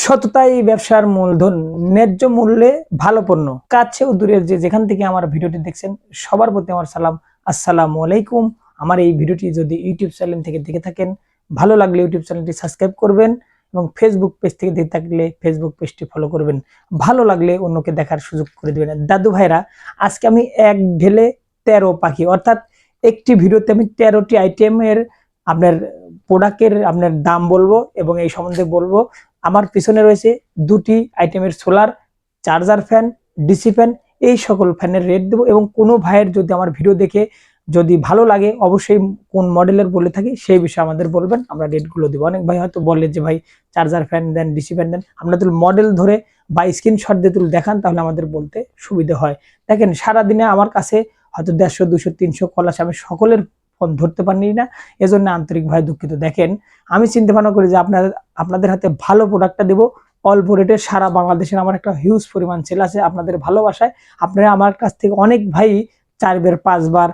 সততাই ব্যবসার মূলধন। ন্যায্য মূল্যে ভালো পণ্য। কাছে ও দূরের যে যেখান থেকে আমার ভিডিওটি দেখছেন, সবার প্রতি আমার সালাম। আসসালামু আলাইকুম। আমার এই ভিডিওটি যদি ইউটিউব চ্যানেল থেকে দেখে থাকেন, ভালো লাগলে ইউটিউব চ্যানেলটি সাবস্ক্রাইব করবেন এবং ফেসবুক পেজ থেকে দেখে থাকলে ফেসবুক পেজটি ফলো করবেন। ভালো লাগলে অন্যকে দেখার সুযোগ করে দেবেন। দাদু ভাইরা, আজকে আমি এক ঢেলে তেরো পাখি। অর্থাৎ একটি ভিডিওতে আমি তেরোটি আইটেমের আপনার প্রোডাক্টের আপনার দাম বলব এবং এই সম্বন্ধে বলব। আমার পিছনে রয়েছে দুটি আইটেমের solar charger fan DC fan এই সকল ফ্যানের রেট দেবো এবং কোনো ভাইয়ের যদি আমার ভিডিও দেখে যদি ভালো লাগে, অবশ্যই কোন মডেলের বলে থাকি সেই বিষয়ে আমাদের বলবেন, আমরা রেটগুলো দেবো। অনেক ভাই হয়তো বলে যে, ভাই চার্জার ফ্যান দেন ডিসি ফ্যান দেন। আমরা তুল মডেল ধরে বা স্ক্রিনশট দিয়ে তুলে দেখান, তাহলে আমাদের বলতে সুবিধা হয়। দেখেন, সারাদিনে আমার কাছে হয়তো দেড়শো, দুশো, তিনশো কল আমি সকলের ফোন ধরতে পারি না, এজন্য আন্তরিকভাবে দুঃখিত। দেখেন, আমি চিন্তা ভাবনা করি যে আপনার, আপনাদের হাতে ভালো প্রোডাক্টটা দেবো। অল্প রেটে সারা বাংলাদেশের আমার একটা হিউজ পরিমাণ সেল আছে, আপনাদের ভালোবাসায়। আপনারা আমার কাছ থেকে অনেক ভাই চারবার, পাঁচবার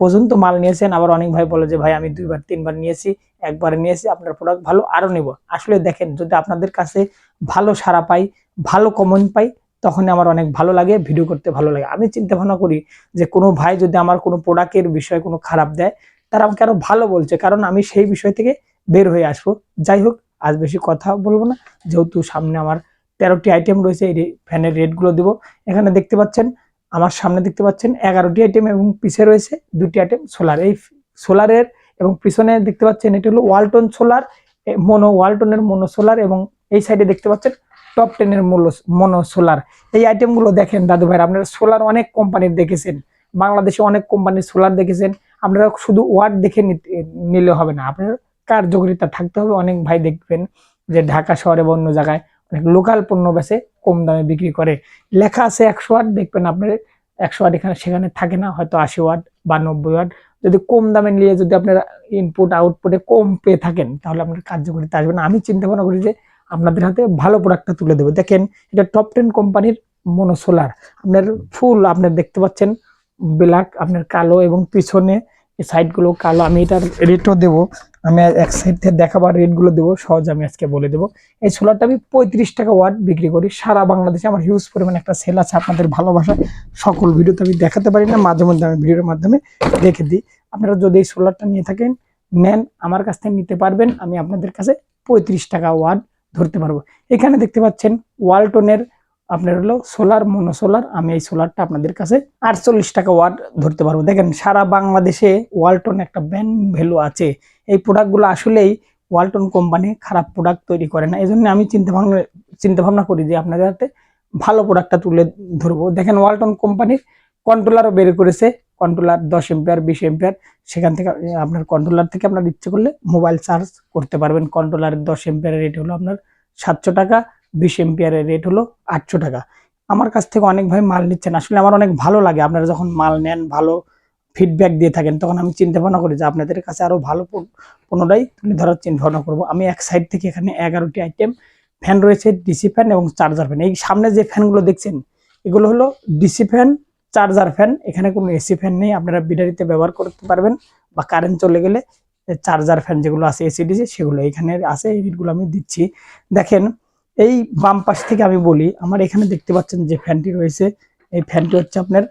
পর্যন্ত মাল নিয়েছেন। আবার অনেক ভাই বলে যে, ভাই, আমি দুইবার, তিনবার নিয়েছি, একবার নিয়েছি, আপনার প্রোডাক্ট ভালো আরও নেব। আসলে দেখেন, যদি আপনাদের কাছে ভালো সারা পাই, ভালো কমেন্ট পাই তখন আমার অনেক ভালো লাগে ভিডিও করতে ভালো লাগে। আমি চিন্তা ভাবনা করি যে কোনো ভাই যদি আমার কোনো প্রোডাক্টের বিষয়ে কোনো খারাপ দেয়, তারা আমাকে আরও ভালো বলছে। কারণ আমি সেই বিষয় থেকে বের হয়ে আসব। যাই হোক, আজ বেশি কথা বলব না। যেহেতু সামনে আমার তেরোটি আইটেম রয়েছে, এই ফ্যানের রেটগুলো দেবো। এখানে দেখতে পাচ্ছেন, আমার সামনে দেখতে পাচ্ছেন এগারোটি আইটেম এবং পিছে রয়েছে দুটি আইটেম সোলার এই সোলারের এবং পিছনে দেখতে পাচ্ছেন, এটি হলো ওয়ালটন সোলার মনো ওয়ালটনের মনো সোলার এবং এই সাইডে দেখতে পাচ্ছেন টপ টেনের মূল্য মনো সোলার এই আইটেমগুলো দেখেন দাদু ভাই, আপনারা সোলার অনেক কোম্পানির দেখেছেন। বাংলাদেশে অনেক কোম্পানির সোলার দেখেছেন। আপনারা শুধু ওয়ার্ড দেখে নিলে হবে না। আপনার কার্যকরিতা থাকতে হবে। অনেক ভাই দেখবেন যে ঢাকা শহরে বা অন্য জায়গায় অনেক লোকাল পণ্য বেচে কম দামে বিক্রি করে। লেখা আছে একশো ওয়াট, দেখবেন আপনার একশো ওয়াট এখানে, সেখানে থাকে না। হয়তো আশি ওয়াট বা নব্বই ওয়াট। যদি কম দামে নিয়ে যদি আপনারা ইনপুট আউটপুটে কম পেয়ে থাকেন, তাহলে আপনার কার্যকরিতা আসবে না। আমি চিন্তা ভাবনা করি যে আপনাদের হাতে ভালো প্রোডাক্টটা তুলে দেবো। দেখেন, এটা টপ টেন কোম্পানির মনোসোলার আপনার ফুল আপনার দেখতে পাচ্ছেন ব্ল্যাক আপনার কালো এবং পিছনে সাইডগুলো কালো। আমি এটার রেটও দেবো, আমি এক সাইড থেকে দেখাবার রেটগুলো দেবো, সহজ আমি আজকে বলে দেবো। এই সোলারটা আমি পঁয়ত্রিশ টাকা ওয়াট বিক্রি করি। সারা বাংলাদেশে আমার হিউজ পরিমাণে একটা সেল আছে আপনাদের ভালোবাসা সকল ভিডিওতে আমি দেখাতে পারি না, মাঝে মধ্যে আমি ভিডিওর মাধ্যমে রেখে দিই। আপনারা যদি এই সোলারটা নিয়ে থাকেন, নেন, আমার কাছ থেকে নিতে পারবেন। আমি আপনাদের কাছে পঁয়ত্রিশ টাকা ওয়াট ধরতে পারব। এখানে দেখতে পাচ্ছেন ওয়ালটনের আপনার হলো সোলার মনো সোলার আমি এই সোলারটা আপনাদের কাছে আটচল্লিশ টাকা ওয়াট ধরতে পারব। দেখেন, সারা বাংলাদেশে ওয়ালটন একটা ব্যান্ড ভ্যালু আছে। এই প্রোডাক্টগুলো আসলেই ওয়ালটন কোম্পানি খারাপ প্রোডাক্ট তৈরি করে না। এই জন্য আমি চিন্তা ভাবনা চিন্তা ভাবনা করি যে আপনাদের হাতে ভালো প্রোডাক্টটা তুলে ধরবো। দেখেন, ওয়ালটন কোম্পানির কন্ট্রোলারও বের করেছে। কন্ট্রোলার দশ এম্পিয়ার বিশ এম্পিয়ার সেখান থেকে আপনার কন্ট্রোলার থেকে আপনার ইচ্ছে করলে মোবাইল চার্জ করতে পারবেন। কন্ট্রোলারের দশ এম্পিয়ারের রেট হলো আপনার সাতশো টাকা, বিশ এম্পিয়ারের রেট হলো আটশো টাকা। আমার কাছ থেকে অনেক ভাই মাল নিচ্ছেন। আসলে আমার অনেক ভালো লাগে। আপনারা যখন মাল নেন, ভালো ফিডব্যাক দিয়ে থাকেন, তখন আমি চিন্তা ভাবনা করি যে আপনাদের কাছে আরও ভালো পণ্যটাই তুলে ধরার চিন্তা ভাবনা করব। আমি এক সাইড থেকে এখানে এগারোটি আইটেম ফ্যান রয়েছে ডিসি ফ্যান এবং চার্জার ফ্যান এই সামনে যে ফ্যানগুলো দেখছেন, এগুলো হলো ডিসি ফ্যান চার্জার ফ্যান, এখানে কোনো এসি ফ্যান নেই, আপনারা বিটারিতে ব্যবহার করতে পারবেন বা কারেন্ট চলে গেলে চার্জার ফ্যান যেগুলো আছে এসি ডিসি সেগুলো এখানে আছে, এই আমি দিচ্ছি। দেখেন, এই বাম পাশ থেকে আমি বলি, আমার এখানে দেখতে পাচ্ছেন যে ফ্যানটি রয়েছে, এই ফ্যানটি হচ্ছে আপনার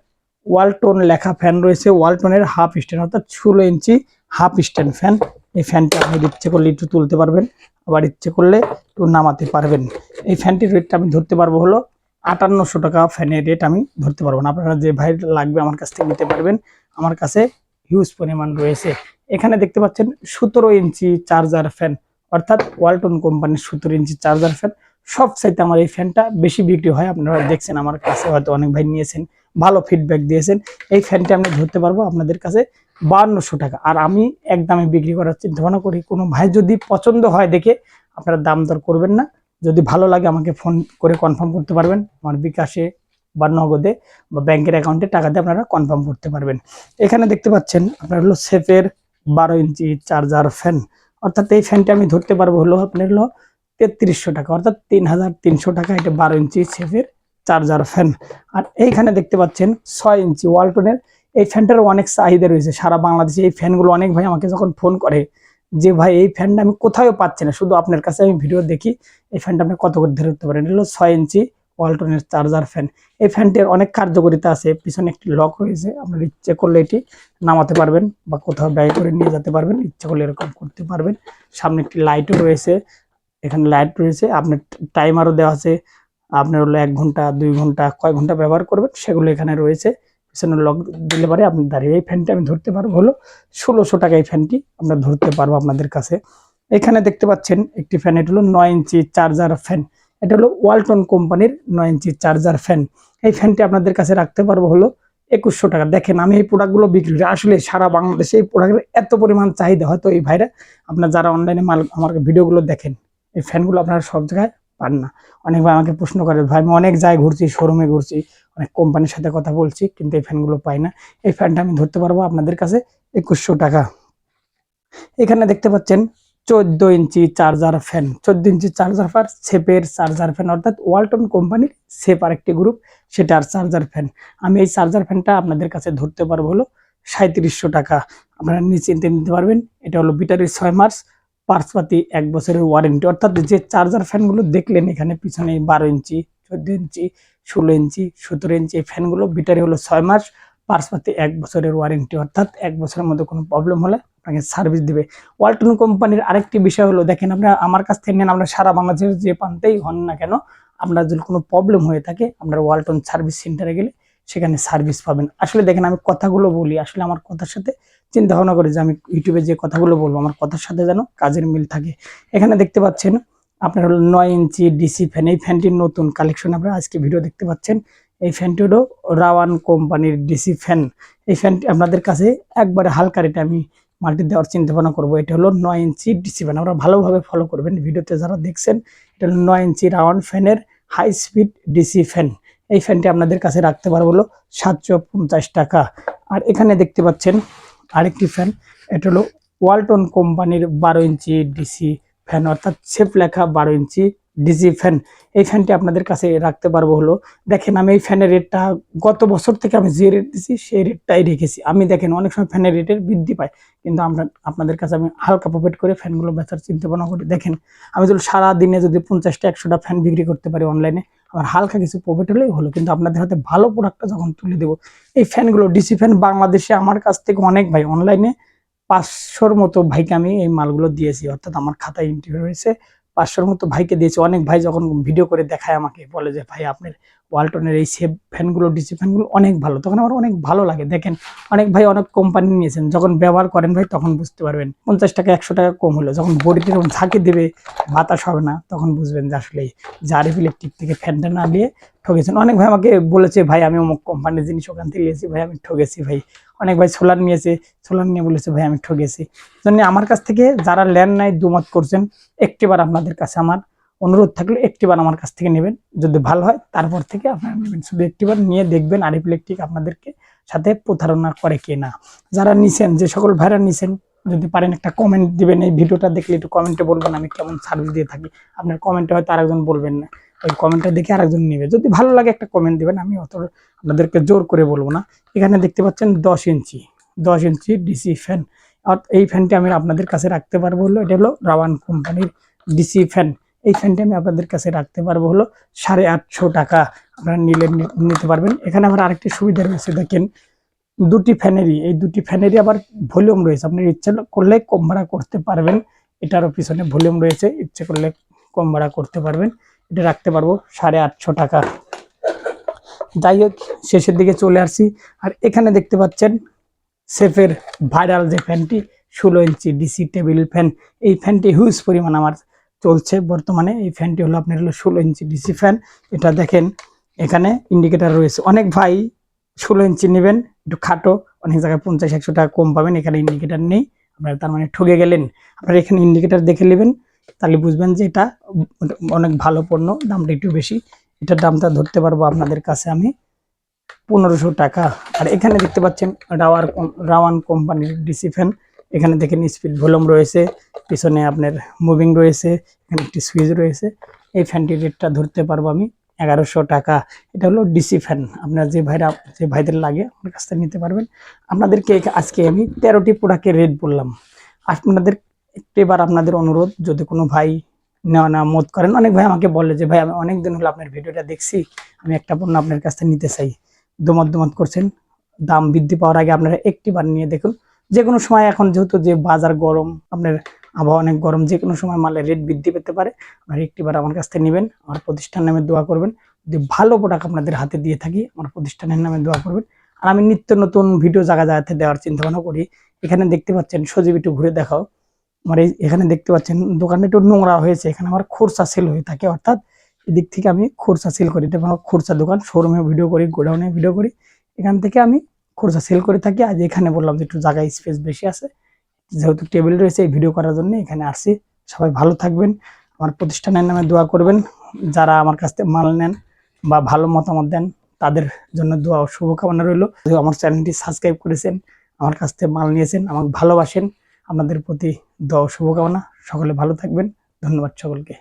ওয়ালটন লেখা ফ্যান রয়েছে, ওয়ালটনের হাফ স্ট্যান্ড, অর্থাৎ ষোলো ইঞ্চি হাফ স্ট্যান্ড ফ্যান। এই ফ্যানটি আপনি ইচ্ছে করলে একটু তুলতে পারবেন, আবার ইচ্ছে করলে একটু নামাতে পারবেন। এই ফ্যানটির রেটটা আমি ধরতে পারব হলো আটান্নশো টাকা ফ্যানের রেট আমি ধরতে পারব না। আপনারা যে ভাই লাগবে আমার কাছ থেকে নিতে পারবেন। আমার কাছে হিউজ পরিমাণ রয়েছে। এখানে দেখতে পাচ্ছেন সতেরো ইঞ্চি চার্জার ফ্যান অর্থাৎ ওয়ালটন কোম্পানির সতেরো ইঞ্চি চার্জার ফ্যান সব চাইতে আমার এই ফ্যানটা বেশি বিক্রি হয়। আপনারা দেখছেন, আমার কাছে হয়তো অনেক ভাই নিয়েছেন, ভালো ফিডব্যাক দিয়েছেন। এই ফ্যানটা আমি ধরতে পারব আপনাদের কাছে বাহান্নশো টাকা। আর আমি এক দামে বিক্রি করার চিন্তা ভাবনা করি, কোনো ভাই যদি পছন্দ হয় দেখে, আপনারা দাম দর করবেন না। যদি ভালো লাগে আমাকে ফোন করে কনফার্ম করতে পারবেন, আমার বিকাশে বা নগদে বা ব্যাংকের অ্যাকাউন্টে টাকা দিয়ে আপনারা কনফার্ম করতে পারবেন। এখানে দেখতে পাচ্ছেন, আপনার হলো সেফের বারো ইঞ্চি চার্জার ফ্যান অর্থাৎ এই ফ্যানটা আমি ধরতে পারব হলো আপনার হলো তেত্রিশশো টাকা, অর্থাৎ তিন হাজার তিনশো টাকা এটা বারো ইঞ্চি সেফের চার্জার ফ্যান আর এইখানে দেখতে পাচ্ছেন, ছয় ইঞ্চি ওয়ালটনের এই ফ্যানটার অনেক চাহিদা রয়েছে, সারা বাংলাদেশে এই ফ্যানগুলো অনেক ভাই আমাকে যখন ফোন করে যে ভাই, এই ফ্যানটা আমি কোথাও পাচ্ছি না। শুধু আপনার কাছে আমি ভিডিও দেখি, এই ফ্যানটা আপনি কত করে ধরতে পারেন? এটা হলো ছয় ইঞ্চি ওয়ালটনের চার্জার ফ্যান। এই ফ্যানটির অনেক কার্যকারিতা আছে। পিছনে একটি লক রয়েছে আপনার ইচ্ছে করলে এটি নামাতে পারবেন বা কোথাও ব্যয় করে নিয়ে যেতে পারবেন। ইচ্ছে করলে এরকম করতে পারবেন। সামনে একটি লাইটও রয়েছে, এখানে লাইট রয়েছে। আপনার টাইমারও দেওয়া আছে। আপনার হলো এক ঘণ্টা, দুই ঘণ্টা, কয় ঘণ্টা ব্যবহার করবেন, সেগুলো এখানে রয়েছে। পিছনে লক দিলে পারে আপনি দাঁড়িয়ে এই ফ্যানটি আমি ধরতে পারব। হলো ষোলোশো টাকা এই ফ্যানটি আমরা ধরতে পারব আপনাদের কাছে। এখানে দেখতে পাচ্ছেন একটি ফ্যান, এটা হলো নয় ইঞ্চি চার্জার ফ্যান। এটা হলো ওয়ালটন কোম্পানির নয় ইঞ্চি চার্জার ফ্যান। এই ফ্যানটি আপনাদের কাছে রাখতে পারব হলো একুশশো টাকা। দেখেন আমি এই প্রোডাক্টগুলো বিক্রি করি। আসলে সারা বাংলাদেশে এই প্রোডাক্টের এত পরিমাণ চাহিদা। হয়তো এই ভাইরা আপনার যারা অনলাইনে মাল, আমার ভিডিওগুলো দেখেন, এই ফ্যানগুলো আপনারা সব জায়গায় পান না। অনেক ভাই আমাকে প্রশ্ন করে, ভাই, আমি অনেক জায়গায় ঘুরছি, শোরুমে ঘুরছি, অনেক কোম্পানির সাথে কথা বলছি, কিন্তু এই ফ্যানগুলো পাই না। এই ফ্যানটা আমি ধরতে পারব আপনাদের কাছে একুশশো টাকা। এখানে দেখতে পাচ্ছেন চোদ্দ ইঞ্চি চার্জার ফ্যান চোদ্দ ইঞ্চি চার্জার ফ্যান সেপের চার্জার ফ্যান অর্থাৎ ওয়ালটন কোম্পানির সেপ আরেকটি গ্রুপ সেটার চার্জার ফ্যান আমি এই চার্জার ফ্যানটা আপনাদের কাছে ধরতে পারব হলো সাঁত্রিশশো টাকা। আপনারা নিশ্চিন্তে নিতে পারবেন। এটা হলো বিটারির ছয় মাস পার্সপাতি এক বছরের ওয়ারেন্টি অর্থাৎ যে চার্জার ফ্যানগুলো দেখলেন, এখানে পিছনে বারো ইঞ্চি, চোদ্দ ইঞ্চি, ষোলো ইঞ্চি, সতেরো ইঞ্চি, এই ফ্যানগুলো ব্যাটারি হলো ছয় মাস, পার্সপাতি এক বছরের ওয়ারেন্টি অর্থাৎ এক বছরের মধ্যে কোনো প্রবলেম হলে আপনাকে সার্ভিস দিবে। ওয়ালটন কোম্পানির আরেকটি বিষয় হলো, দেখেন আপনারা আমার কাছ থেকে নেন, আমরা সারা বাংলাদেশের যে প্রান্তেই হন না কেন, আপনার যদি কোনো প্রবলেম হয়ে থাকে, আপনার ওয়ালটন সার্ভিস সেন্টারে গেলে সেখানে সার্ভিস পাবেন। আসলে দেখেন আমি কথাগুলো বলি, আসলে আমার কথার সাথে চিন্তা ভাবনা করি যে আমি ইউটিউবে যে কথাগুলো বলব, আমার কথার সাথে যেন কাজের মিল থাকে। এখানে দেখতে পাচ্ছেন, আপনার হলো নয় ইঞ্চি ডিসি ফ্যান এই ফ্যানটির নতুন কালেকশন আপনারা আজকে ভিডিও দেখতে পাচ্ছেন। এই ফ্যানটি হলো রাওয়ান কোম্পানির ডিসি ফ্যান এই ফ্যানটি আপনাদের কাছে একবারে হালকা রেটে আমি মাল্টি দেওয়ার চিন্তা ভাবনা করব। এটা হলো নয় ইঞ্চি ডিসি ফ্যান আমরা ভালোভাবে ফলো করবেন। ভিডিওতে যারা দেখছেন, এটা হলো নয় ইঞ্চি রাওয়ান ফ্যানের হাই স্পিড ডিসি ফ্যান এই ফ্যানটি আপনাদের কাছে রাখতে পারব হলো সাতশো পঞ্চাশ টাকা। আর এখানে দেখতে পাচ্ছেন আরেকটি ফ্যান, এটা হলো ওয়ালটন কোম্পানির বারো ইঞ্চি ডিসি ফ্যান, অর্থাৎ সেফ লেখা বারো ইঞ্চি ডিসি ফ্যান। এই ফ্যানটি আপনাদের কাছে রাখতে পারব হলো, দেখেন আমি এই ফ্যানের রেটটা গত বছর থেকে আমি যে রেট দিছি সেই রেটটাই রেখেছি। আমি দেখেন অনেক সময় ফ্যানের রেটের বৃদ্ধি পায় কিন্তু আমরা, আপনাদের কাছে আমি হালকা প্রফিট করে ফ্যানগুলো বেচার চিন্তা ভাবনা করি। দেখেন, আমি যদি সারা দিনে যদি পঞ্চাশটা, একশোটা ফ্যান বিক্রি করতে পারি অনলাইনে আমার হালকা কিছু প্রফিট হলেই হলো। কিন্তু আপনাদের হাতে ভালো প্রোডাক্টটা যখন তুলে দেবো, এই ফ্যানগুলো ডিসি ফ্যান বাংলাদেশে আমার কাছ থেকে অনেক ভাই অনলাইনে পাঁচশোর মতো ভাইকে আমি এই মালগুলো দিয়েছি। অর্থাৎ আমার খাতায় ইন্টারভিউ হয়েছে, পাঁচশোর মতো ভাইকে দিয়েছি। অনেক ভাই যখন ভিডিও করে দেখায় আমাকে, বলে যে, ভাই, আপনার ওয়ালটনের এই সেভ ফ্যানগুলো, ডিসি ফ্যানগুলো অনেক ভালো। তখন আমার অনেক ভালো লাগে। দেখেন, অনেক ভাই অনেক কোম্পানি নিয়েছেন। যখন ব্যবহার করেন ভাই, তখন বুঝতে পারবেন। পঞ্চাশ টাকা, একশো টাকা কম হলো। যখন বডিতে যখন ঝাঁকি দেবে, বাতাস হবে না, তখন বুঝবেন যে আসলে জারিফ ইলেকট্রিক থেকে ফ্যানটা না দিয়ে ঠকেছেন। অনেক ভাই আমাকে বলেছে, ভাই, আমি অমুক কোম্পানির জিনিস ওখান থেকে নিয়েছি, ভাই, আমি ঠকেছি ভাই। অনেক ভাই সোলার নিয়েছে সোলার নিয়ে বলেছে, ভাই, আমি ঠকেছি। জন্য আমার কাছ থেকে যারা ল্যান্ড নাই, দুমত করছেন, একটিবার আপনাদের কাছে আমার অনুরোধ থাকলে একটিবার আমার কাছ থেকে নেবেন। যদি ভালো হয়, তারপর থেকে আপনারা নেবেন। শুধু একটিবার নিয়ে দেখবেন আরিফ ইলেকট্রিক আপনাদেরকে সাথে প্রতারণা করে কি না। যারা নিছেন, যে সকল ভাইরা নিছেন, যদি পারেন একটা কমেন্ট দিবেন, এই ভিডিওটা দেখলে একটু কমেন্টে বলবেন, আমি কেমন সার্ভিস দিয়ে থাকি। আপনার কমেন্টে হয়তো আরেকজন বলবেন না। ওই কমেন্টটা দেখে আরেকজন নেবে। যদি ভালো লাগে একটা কমেন্ট দিবেন, আমি অত আপনাদেরকে জোর করে বলব না। এখানে দেখতে পাচ্ছেন দশ ইঞ্চি। দশ ইঞ্চি ডিসি ফ্যান আর এই ফ্যানটি আমি আপনাদের কাছে রাখতে পারব হলো, এটা হলো রাওয়ান কোম্পানির ডিসি ফ্যান এই ফ্যানটি আমি আপনাদের কাছে রাখতে পারব হলো সাড়ে আটশো টাকা। আপনারা নিলে নিতে পারবেন। এখানে আবার আরেকটি সুবিধা রয়েছে, দেখেন। দুটি ফ্যানেরই, এই দুটি ফ্যানেরই আবার ভলিউম রয়েছে। আপনার ইচ্ছে করলে কম ভাড়া করতে পারবেন। এটারও পিছনে ভলিউম রয়েছে। ইচ্ছে করলে কম ভাড়া করতে পারবেন। এটা রাখতে পারব সাড়ে আটশো টাকা। যাই হোক, শেষের দিকে চলে আসছি। আর এখানে দেখতে পাচ্ছেন সেফের ভাইরাল যে ফ্যানটি, ষোলো ইঞ্চি ডিসি টেবিল ফ্যান। এই ফ্যানটি হিউজ পরিমাণ আমার চলছে বর্তমানে। এই ফ্যানটি হলো আপনার হলো ষোলো ইঞ্চি ডিসি ফ্যান। এটা দেখেন, এখানে ইন্ডিকেটার রয়েছে। অনেক ভাই ষোলো ইঞ্চি নেবেন, একটু খাটো, অনেক জায়গায় পঞ্চাশ, একশো টাকা কম পাবেন, এখানে ইন্ডিকেটার নেই। আপনারা তার মানে ঠকে গেলেন। আপনারা এখানে ইন্ডিকেটার দেখে নেবেন, তাহলে বুঝবেন যে এটা অনেক ভালো পণ্য, দামটা একটু বেশি। এটার দামটা ধরতে পারব আপনাদের কাছে আমি পনেরোশো টাকা। আর এখানে দেখতে পাচ্ছেন, রাওয়ার রাওয়ান কোম্পানির ডিসি ফ্যান। এখানে দেখেন স্পিড ভলিউম রয়েছে, পিছনে আপনার মুভিং রয়েছে, এখানে একটি সুইচ রয়েছে। এই ফ্যানটির রেটটা ধরতে পারব আমি এগারোশো টাকা। এটা হলো ডিসি ফ্যান আপনার যে ভাইরা, যে ভাইদের লাগে আমার কাছ থেকে নিতে পারবেন। আপনাদেরকে আজকে আমি তেরোটি প্রোডাক্টের রেট বললাম। আপনাদের, একটু এবার আপনাদের অনুরোধ, যদি কোনো ভাই নেওয়া না মত করেন, অনেক ভাই আমাকে বলে যে, ভাই, আমি অনেক দিন হলো আপনার ভিডিওটা দেখছি, আমি একটা পণ্য আপনার কাছ থেকে নিতে চাই। দোমত দোমত করছেন। দাম বৃদ্ধি পাওয়ার আগে আপনারা একটি বার নিয়ে দেখুন। যে কোনো সময় এখন যেহেতু যে বাজার গরম, আপনার আবহাওয়া অনেক গরম যে কোনো সময় মালের রেট বৃদ্ধি পেতে পারে। আপনারা একটিবার আমার কাছ থেকে নেবেন, আমার প্রতিষ্ঠান নামে দোয়া করবেন। যদি ভালো প্রোডাক্ট আপনাদের হাতে দিয়ে থাকি, আমার প্রতিষ্ঠানের নামে দোয়া করবেন। আর আমি নিত্য নতুন ভিডিও জায়গা জায়গাতে দেওয়ার চিন্তা ভাবনা করি। এখানে দেখতে পাচ্ছেন, সজীব একটু ঘুরে দেখাও। আমার এই, এখানে দেখতে পাচ্ছেন দোকানটা একটু নোংরা হয়েছে। এখানে আমার খোরসা সেল হয়ে থাকে, অর্থাৎ এদিক থেকে আমি খোরসা সেল করি। এটা আমার খোরসা দোকান শোরুমে ভিডিও করি গোডাউনে ভিডিও করি। এখান থেকে আমি খোরসা সেল করে থাকি। আজ এখানে বললাম যে একটু জায়গায় স্পেস বেশি আছে। যেহেতু টেবিল রয়েছে, এই ভিডিও করার জন্য এখানে আসছি। সবাই ভালো থাকবেন। আমার প্রতিষ্ঠানের নামে দোয়া করবেন। যারা আমার কাছ থেকে মাল নেন বা ভালো মতামত দেন, তাদের জন্য দোয়া ও শুভকামনা রইল। আমার চ্যানেলটি সাবস্ক্রাইব করেছেন, আমার কাছ থেকে মাল নিয়েছেন, আমাকে ভালোবাসেন, আপনাদের প্রতি দোয়া শুভকামনা। সকলে ভালো থাকবেন। ধন্যবাদ সকলকে।